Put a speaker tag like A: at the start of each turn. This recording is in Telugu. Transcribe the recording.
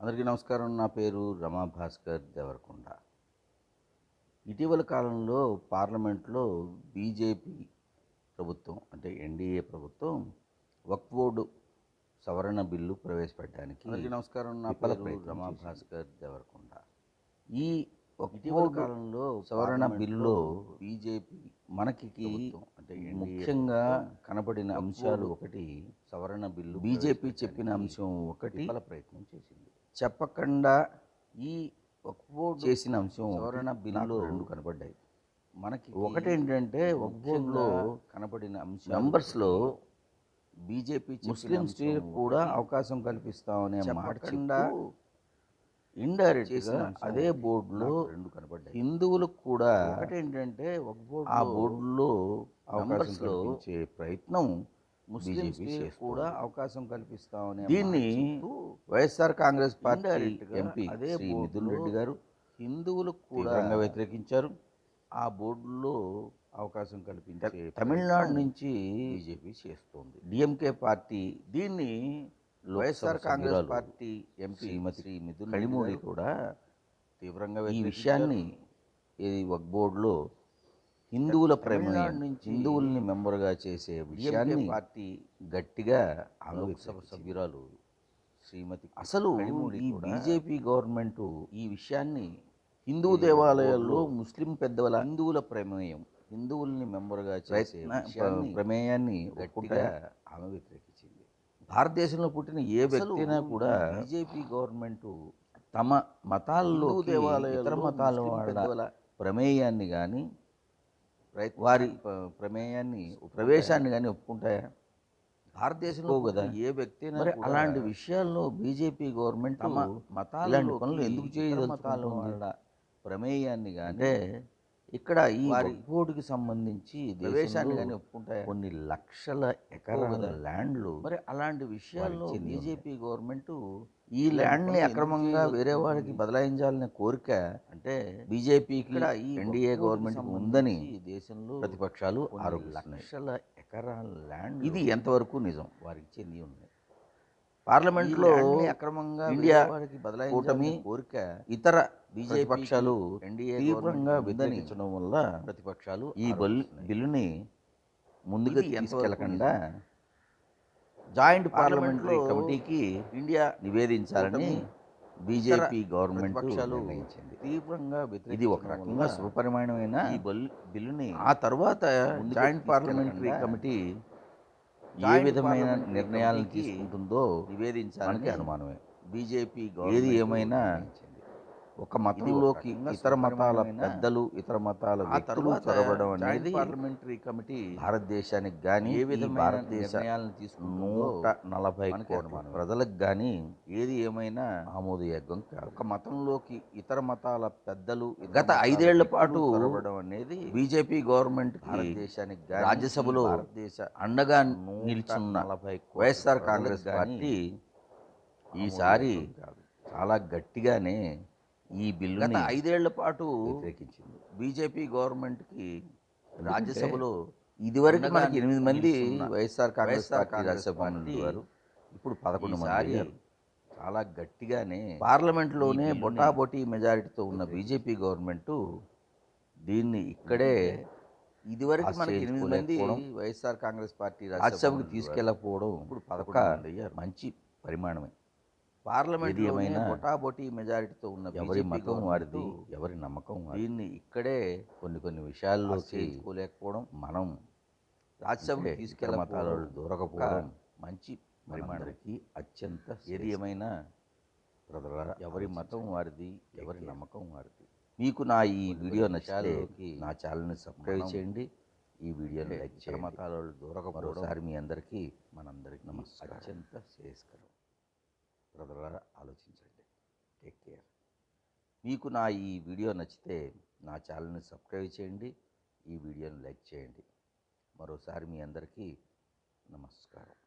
A: అందరికీ నమస్కారం. నా పేరు రమా భాస్కర్ దేవరకొండ. ఇటీవల కాలంలో పార్లమెంట్లో బీజేపీ ప్రభుత్వం అంటే ఎన్డీఏ ప్రభుత్వం వక్ఫ్ బోర్డు సవరణ బిల్లు ప్రవేశపెట్టడానికి అందరికీ నమస్కారం. నా పేరు రమా భాస్కర్ దేవరకొండ. ఈ ఇటీవల కాలంలో సవరణ బిల్లులో బీజేపీ మనకి అంటే ముఖ్యంగా కనబడిన అంశాలు ఒకటి సవరణ బిల్లు బీజేపీ చెప్పిన అంశం ఒకటి ప్రయత్నం చేసింది. చెప్పకుండా ఈ వక్ఫ్ చేసిన అంశం సవరణ బిల్లులో రెండు కనబడ్డాయి మనకి ఒకటి ఏంటంటే వక్ఫ్లో కనబడిన అంశం నంబర్స్లో బీజేపీ ముస్లిమ్స్ కూడా అవకాశం కల్పిస్తామనే ఇండైరెక్ట్ అదే బోర్డులో రెండు కనబడ్డాయి హిందువులకు కూడా ఒకటేంటంటే ఒక బోర్డు ఆ బోర్డులో అవకాశం కల్పించే ప్రయత్నం ముస్లిమ్స్ కూడా అవకాశం కల్పిస్తామని దీన్ని వైఎస్ఆర్ కాంగ్రెస్ పార్టీ ఎంపీ అదే మిథున్ రెడ్డి గారు హిందువులకు కూడా వ్యతిరేకించారు. ఆ బోర్డులో అవకాశం కల్పించే తమిళనాడు నుంచి బీజేపీ చేస్తోంది. డిఎంకే పార్టీ దీన్ని YSR Congress party MP Shri Mithun కడిమూడి కూడా తీవ్రంగా ఈ విషయాన్ని ఈ వక్ బోర్డులో హిందువుల ప్రమేయం హిందువుల్ని మెంబర్గా చేసే విషయాన్ని పార్టీ గట్టిగా లోక్సభ సభ్యురాలు శ్రీమతి అసలు ఈ బీజేపీ గవర్నమెంట్ ఈ విషయాన్ని హిందూ దేవాలయాల్లో ముస్లిం పెద్దల హిందువుల ప్రమేయం హిందువుల్ని మెంబర్గా చేసే ప్రమేయాన్ని గట్టిగా ఆమె వ్యతిరేకించింది. భారతదేశంలో పుట్టిన ఏ వ్యక్తినా కూడా బీజేపీ గవర్నమెంట్ తమ మతాల్లో దేవాలయాలు ఇతర మతాల వాళ్ళ ప్రమేయాన్ని కానీ వారి ప- ప్రమేయాన్ని ప్రవేశాన్ని కానీ ఒప్పుకుంటాయా? భారతదేశంలో కదా. ఏ వ్యక్తి అలాంటి విషయాల్లో బీజేపీ గవర్నమెంట్ మతాలు పనులు ఎందుకు చేయదు మతాల ప్రమేయాన్ని కానీ ఇక్కడ ఈ బోర్డుకి సంబంధించి ప్రవేశాన్ని కానీ ఒప్పుకుంటాయి? కొన్ని లక్షల ఎకరాల ల్యాండ్లు మరి అలాంటి విషయాల్లో బీజేపీ గవర్నమెంట్ ఈ ల్యాండ్ని అక్రమంగా వేరే వారికి బదలాయించాలనే కోరిక అంటే బీజేపీకి ఎన్డీఏ గవర్నమెంట్ ఉందని దేశంలో ప్రతిపక్షాలు ఆరోపిస్తున్నాయి. లక్షల ఎకరాల ల్యాండ్ ఇది ఎంతవరకు నిజం? వారికి చెంది ఉంది. పార్లమెంట్లో అక్రమంగా ఇండియా కూటమి కోరిక ఇతర బీజేపీ పక్షాలు ఎన్డీఏ తీవ్రంగా వ్యతిరేకించడం వల్ల ప్రతిపక్షాలు ఈ బిల్ బిల్లుని ముందుకు తీసుకెళ్ళకుండా జాయింట్ పార్లమెంటరీ కమిటీకి ఇండియా నివేదించాలని బీజేపీ గవర్నమెంట్ నిర్ణయించింది. తీవ్రంగా ఇది ఒక రకంగా శుభపరిమాణమైన ఈ బిల్ బిల్లుని ఆ తర్వాత జాయింట్ పార్లమెంటరీ కమిటీ ఏ విధమైన నిర్ణయాలను తీసుకుంటుందో నివేదించాలని అనుమానమే. బీజేపీ ఏది ఏమైనా ఒక మతంలోకి ఇతర మతాల పెద్దలు ఇతర మతాల వ్యక్తులు చొరబడడం అనేది పార్లమెంటరీ కమిటీ భారతదేశానికి కానీ ఏ విధమైన భారతదేశ నూట నలభై కోట్ల ప్రజలకు కానీ ఏది ఏమైనా ఆమోదయోగ్యం కాదు. ఒక మతంలోకి ఇతర మతాల పెద్దలు గత ఐదేళ్ళ పాటు చొరబడడం అనేది బీజేపీ గవర్నమెంట్ భారతదేశానికి రాజ్యసభలో భారతదేశ అండగా నిలిచున్న నలభై వైఎస్ఆర్ కాంగ్రెస్ పార్టీ ఈసారి చాలా గట్టిగానే ఈ బిల్లు గత ఐదేళ్ళ పాటు వ్యతిరేకించింది. బీజేపీ గవర్నమెంట్కి రాజ్యసభలో ఇదివరకు మనకి ఎనిమిది మంది వైఎస్ఆర్ కాంగ్రెస్ పార్టీ రాజ్యసభ వారు ఇప్పుడు పదకొండు మంది చాలా గట్టిగానే పార్లమెంట్లోనే బొటాబొటీ మెజారిటీతో ఉన్న బీజేపీ గవర్నమెంట్ దీన్ని ఇక్కడే ఇదివరకు మనకి ఎనిమిది మంది వైఎస్ఆర్ కాంగ్రెస్ పార్టీ రాజ్యసభకు తీసుకెళ్ళకపోవడం ఇప్పుడు పదకొండు మంచి పరిమాణమే. పార్లమెంట్ ఏమైనా బొటాబొటీ మెజారిటీతో ఉన్న ఎవరి మతం వారిది ఎవరి నమ్మకం. దీన్ని ఇక్కడే కొన్ని కొన్ని విషయాల్లో చేసుకోలేకపోవడం మనం రాజ్యసభ తీసుకెళ్ళ మతాలు దూరకపోవడం మంచి పరిమాణానికి అత్యంత ఏది ఏమైనా ఎవరి మతం వారిది ఎవరి నమ్మకం వారిది? మీకు నా ఈ వీడియో నచ్చాలి నా ఛానల్ని సబ్స్క్రైబ్ చేయండి. ఈ వీడియోని లైక్ చేయండి. మతాల దూరకపోవడం మీ అందరికీ మనందరికీ నమస్కారం. అత్యంత శ్రేయస్కరం. బ్రదర్లారా ఆలోచించండి. టేక్ కేర్ మీకు నా ఈ వీడియో నచ్చితే నా ఛానల్ని సబ్స్క్రైబ్ చేయండి ఈ వీడియోని లైక్ చేయండి. మరోసారి మీ అందరికీ నమస్కారం.